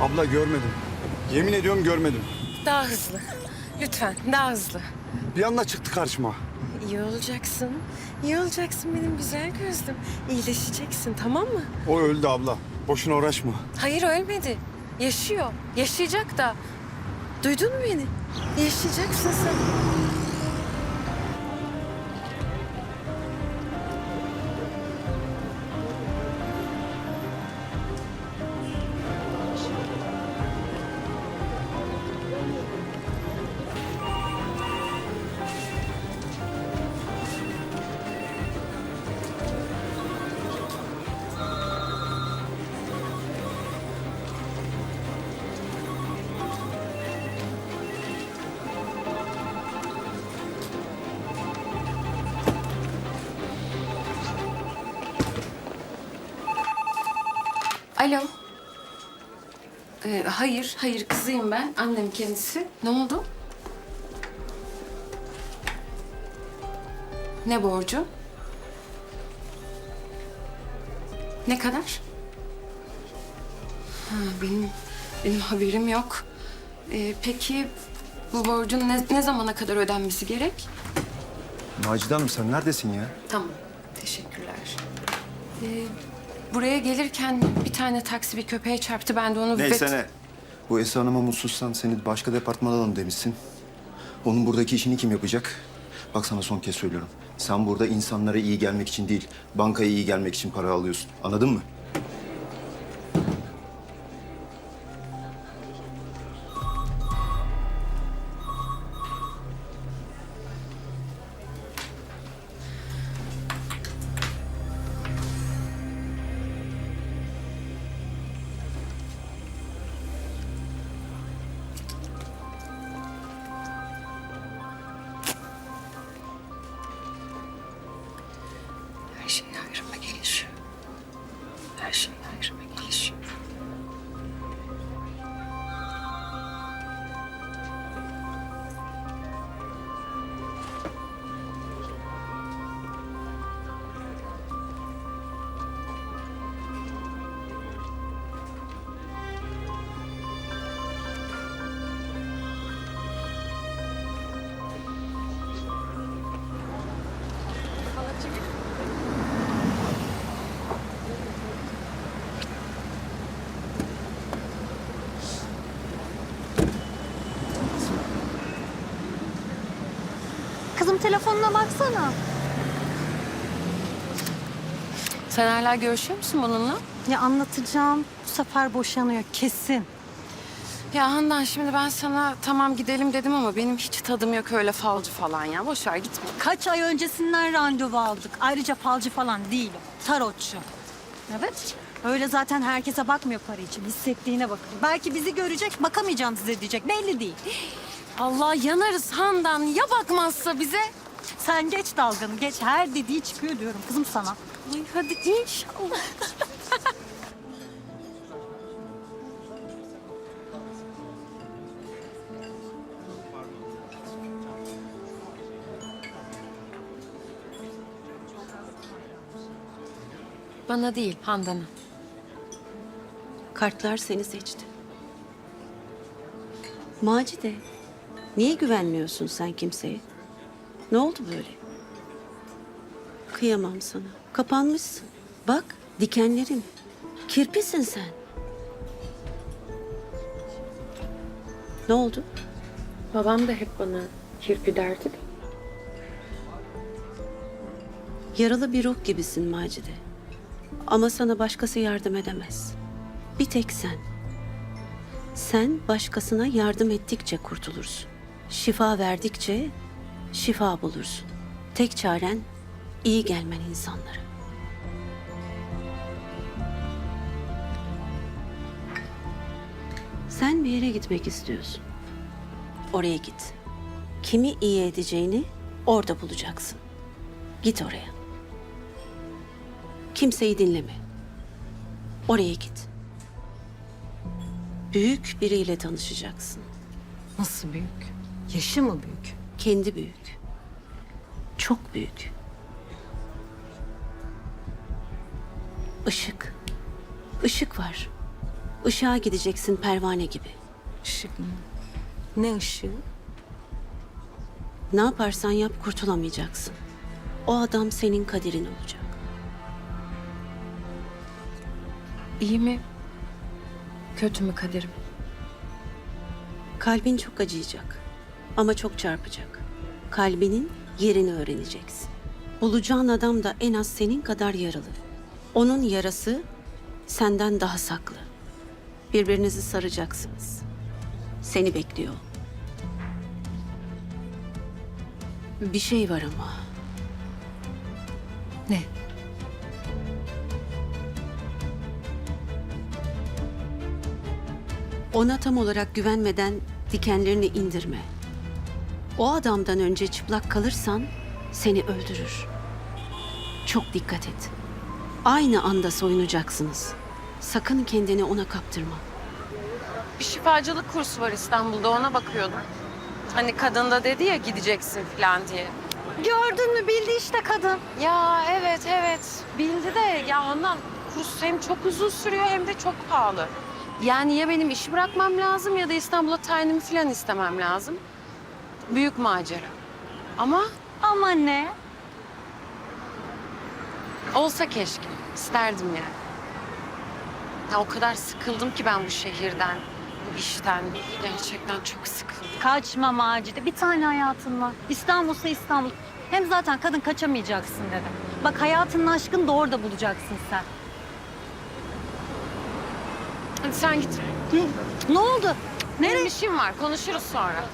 Abla görmedim. Yemin ediyorum görmedim. Daha hızlı. Lütfen daha hızlı. Bir anda çıktı karşıma. İyi olacaksın. İyi olacaksın benim güzel gözlüm. İyileşeceksin tamam mı? O öldü abla. Boşuna uğraşma. Hayır ölmedi. Yaşıyor. Yaşayacak da. Duydun mu beni? Yaşayacaksın sen. Alo. Ee, hayır, hayır kızıyım ben. Annem kendisi. Ne oldu? Ne borcu? Ne kadar? Ha, benim, benim haberim yok. Ee, peki bu borcun ne, ne zamana kadar ödenmesi gerek? Macide Hanım sen neredesin ya? Tamam, teşekkürler. Ee, buraya gelirken bir tane taksi bir köpeğe çarptı. Ben de onu... Neyse ne. Bu Esra Hanım'a mutsuzsan seni başka departmana alalım demişsin. Onun buradaki işini kim yapacak? Bak sana son kez söylüyorum. Sen burada insanlara iyi gelmek için değil, bankaya iyi gelmek için para alıyorsun. Anladın mı? Her Kızım telefonuna baksana. Sen hala görüşüyor musun bununla? Ya anlatacağım. Bu sefer boşanıyor kesin. Ya Handan şimdi ben sana tamam gidelim dedim ama benim hiç tadım yok öyle falcı falan ya. Boş ver gitme. Kaç ay öncesinden randevu aldık. Ayrıca falcı falan değil o. Tarotçu. Evet. Öyle zaten herkese bakmıyor para için. Hissettiğine bakıyor. Belki bizi görecek, bakamayacağım size diyecek. Belli değil. Allah yanarız Handan. Ya bakmazsa bize? Sen geç dalganı, geç. Her dediği çıkıyor diyorum kızım sana. Ay hadi inşallah. Bana değil, Handan'a. Kartlar seni seçti. Macide, niye güvenmiyorsun sen kimseye? Ne oldu böyle? Kıyamam sana. Kapanmışsın. Bak, dikenlerin. Kirpisin sen. Ne oldu? Babam da hep bana kirpi derdi de. Yaralı bir ruh gibisin Macide. Ama sana başkası yardım edemez. Bir tek sen. Sen başkasına yardım ettikçe kurtulursun. Şifa verdikçe şifa bulursun. Tek çaren iyi gelmen insanlara. Sen bir yere gitmek istiyorsun. Oraya git. Kimi iyi edeceğini orada bulacaksın. Git oraya. Kimseyi dinleme. Oraya git. Büyük biriyle tanışacaksın. Nasıl büyük? Yaşı mı büyük? Kendi büyük. Çok büyük. Işık. Işık var. Işığa gideceksin pervane gibi. Işık mı? Ne ışığı? Ne yaparsan yap kurtulamayacaksın. O adam senin kaderin olacak. İyi mi? Kötü mü kaderim? Kalbin çok acıyacak ama çok çarpacak. Kalbinin yerini öğreneceksin. Bulacağın adam da en az senin kadar yaralı. Onun yarası senden daha saklı. Birbirinizi saracaksınız. Seni bekliyor. Bir şey var ama. Ne? Ona tam olarak güvenmeden dikenlerini indirme. O adamdan önce çıplak kalırsan seni öldürür. Çok dikkat et. Aynı anda soyunacaksınız. Sakın kendini ona kaptırma. Bir şifacılık kursu var İstanbul'da ona bakıyordum. Hani kadın da dedi ya gideceksin falan diye. Gördün mü bildi işte kadın. Ya evet evet bildi de ya ondan kurs hem çok uzun sürüyor hem de çok pahalı. Yani ya benim işi bırakmam lazım ya da İstanbul'a tayinimi falan istemem lazım. Büyük macera. Ama Ama ne? olsa keşke. isterdim yani. Ya o kadar sıkıldım ki ben bu şehirden, bu işten. Gerçekten çok sıkıldım. Kaçma Macide. Bir tane hayatın var. İstanbul'sa İstanbul. Hem zaten kadın kaçamayacaksın dedi. Bak hayatının aşkını da orada bulacaksın sen. Hadi sen git. Ne oldu? Benim Nereye? işim var. Konuşuruz sonra.